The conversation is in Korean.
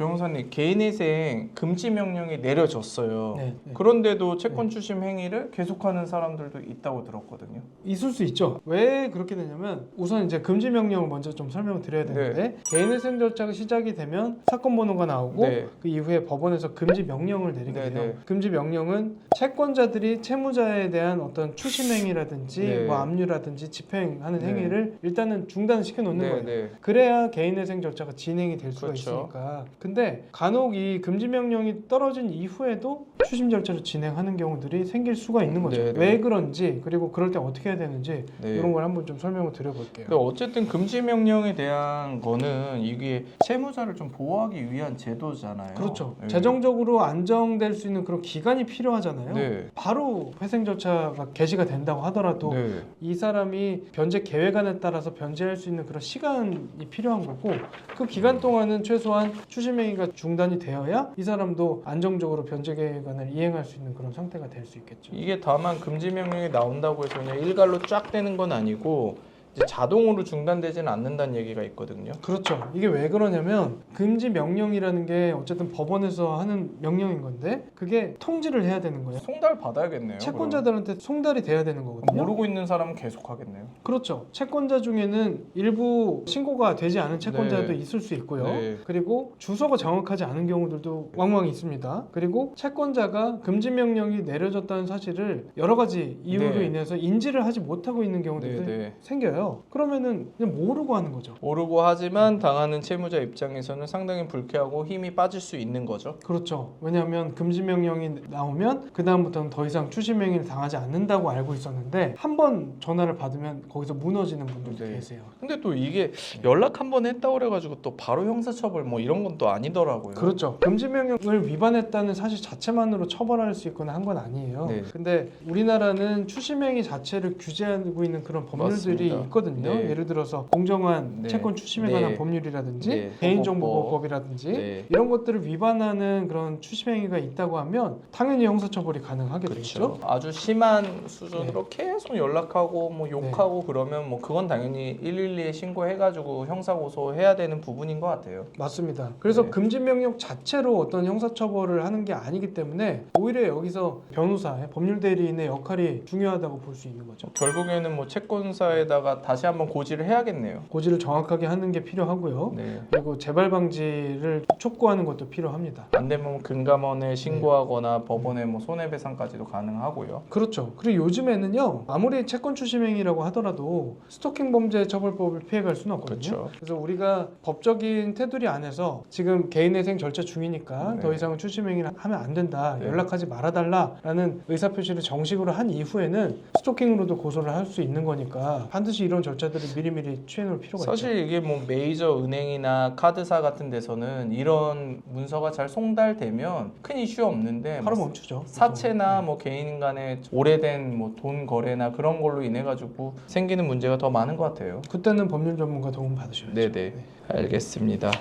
변호사님 개인회생 금지 명령이 내려졌어요. 네, 네. 그런데도 채권 추심 행위를 계속하는 사람들도 있다고 들었거든요. 있을 수 있죠. 왜 그렇게 되냐면 우선 이제 금지 명령을 먼저 좀 설명을 드려야 되는데 개인회생 절차가 시작이 되면 사건 번호가 나오고 네. 그 이후에 법원에서 금지 명령을 내리게 네, 돼요. 네. 금지 명령은 채권자들이 채무자에 대한 어떤 추심 행위라든지 네. 뭐 압류라든지 집행하는 네. 행위를 일단은 중단시켜 놓는 네, 거예요. 네. 그래야 개인회생 절차가 진행이 될 수가 그렇죠. 있으니까. 근데 간혹 이 금지 명령이 떨어진 이후에도 추심 절차를 진행하는 경우들이 생길 수가 있는 거죠. 네, 네. 왜 그런지 그리고 그럴 때 어떻게 해야 되는지 네. 이런 걸 한번 좀 설명을 드려볼게요. 어쨌든 금지 명령에 대한 거는 이게 채무자를 좀 보호하기 위한 제도잖아요. 그렇죠. 네. 재정적으로 안정될 수 있는 그런 기간이 필요하잖아요. 네. 바로 회생 절차가 개시가 된다고 하더라도 네. 이 사람이 변제 계획안에 따라서 변제할 수 있는 그런 시간이 필요한 거고 그 기간 동안은 최소한 추심 행위가 중단이 되어야 이 사람도 안정적으로 변제 계획안을 이행할 수 있는 그런 상태가 될 수 있겠죠. 이게 다만 금지 명령이 나온다고 해서 그냥 일괄로 쫙 되는 건 아니고 자동으로 중단되지는 않는다는 얘기가 있거든요. 그렇죠. 이게 왜 그러냐면 금지 명령이라는 게 어쨌든 법원에서 하는 명령인 건데 그게 통지를 해야 되는 거예요. 송달 받아야겠네요. 채권자들한테 송달이 돼야 되는. 거거든요. 모르고 있는 사람은 계속 하겠네요. 그렇죠. 채권자 중에는 일부 신고가 되지 않은 채권자도 네. 있을 수 있고요. 네. 그리고 주소가 정확하지 않은 경우들도 왕왕 있습니다. 그리고 채권자가 금지 명령이 내려졌다는 사실을 여러 가지 이유로 네. 인해서 인지를 하지 못하고 있는 경우들도 네, 네. 생겨요. 그러면은 그냥 모르고 하는 거죠. 모르고 하지만 당하는 채무자 입장에서는 상당히 불쾌하고 힘이 빠질 수 있는 거죠. 그렇죠. 왜냐하면 금지 명령이 나오면 그 다음부터는 더 이상 추심 행위를 당하지 않는다고 알고 있었는데 한 번 전화를 받으면 거기서 무너지는 분들도 네. 계세요. 근데 또 이게 연락 한 번 했다 그래가지고 또 바로 형사처벌 뭐 이런 건 또 아니더라고요. 그렇죠. 금지 명령을 위반했다는 사실 자체만으로 처벌할 수 있거나 한 건 아니에요. 네. 근데 우리나라는 추심행위 자체를 규제하고 있는 그런 법률들이 맞습니다. 있거든요. 네. 예를 들어서 공정한 네. 채권 추심에 네. 관한 법률이라든지 네. 개인정보보호법이라든지 네. 이런 것들을 위반하는 그런 추심 행위가 있다고 하면 당연히 형사처벌이 가능하게 그렇죠. 되겠죠. 아주 심한 네. 수준으로 계속 연락하고 뭐 욕하고 그러면 뭐 그건 당연히 112에 신고해가지고 형사 고소해야 되는 부분인 것 같아요. 맞습니다. 그래서 네. 금지 명령 자체로 어떤 형사처벌을 하는 게 아니기 때문에 오히려 여기서 변호사의 법률 대리인의 역할이 중요하다고 볼 수 있는 거죠. 결국에는 뭐 채권사에다가 다시 한번 고지를 해야겠네요. 고지를 정확하게 하는 게 필요하고요. 네. 그리고 재발 방지를 촉구하는 것도 필요합니다. 안 되면 뭐 금감원에 신고하거나 법원에 뭐 손해배상까지도 가능하고요. 그렇죠. 그리고 요즘에는요 아무리 채권 추심행위라고 하더라도 스토킹 범죄 처벌법을 피해갈 수는 없거든요. 그렇죠. 그래서 우리가 법적인 테두리 안에서 지금 개인회생 절차 중이니까 네. 더 이상은 추심행위를 하면 안 된다 네. 연락하지 말아달라라는 의사표시를 정식으로 한 이후에는 스토킹으로도 고소를 할 수 있는 거니까 반드시 이런 절차들을 미리미리 취해놓을 필요가 사실 있죠. 이게 뭐 메이저 은행이나 카드사 같은 데서는 이런 문서가 잘 송달되면 큰 이슈 없는데 바로 뭐 멈추죠. 사채나 뭐 개인 간의 오래된 뭐 돈 거래나 그런 걸로 인해 가지고 생기는 문제가 더 많은 것 같아요. 그때는 법률 전문가 도움 받으셔야죠. 네네 알겠습니다.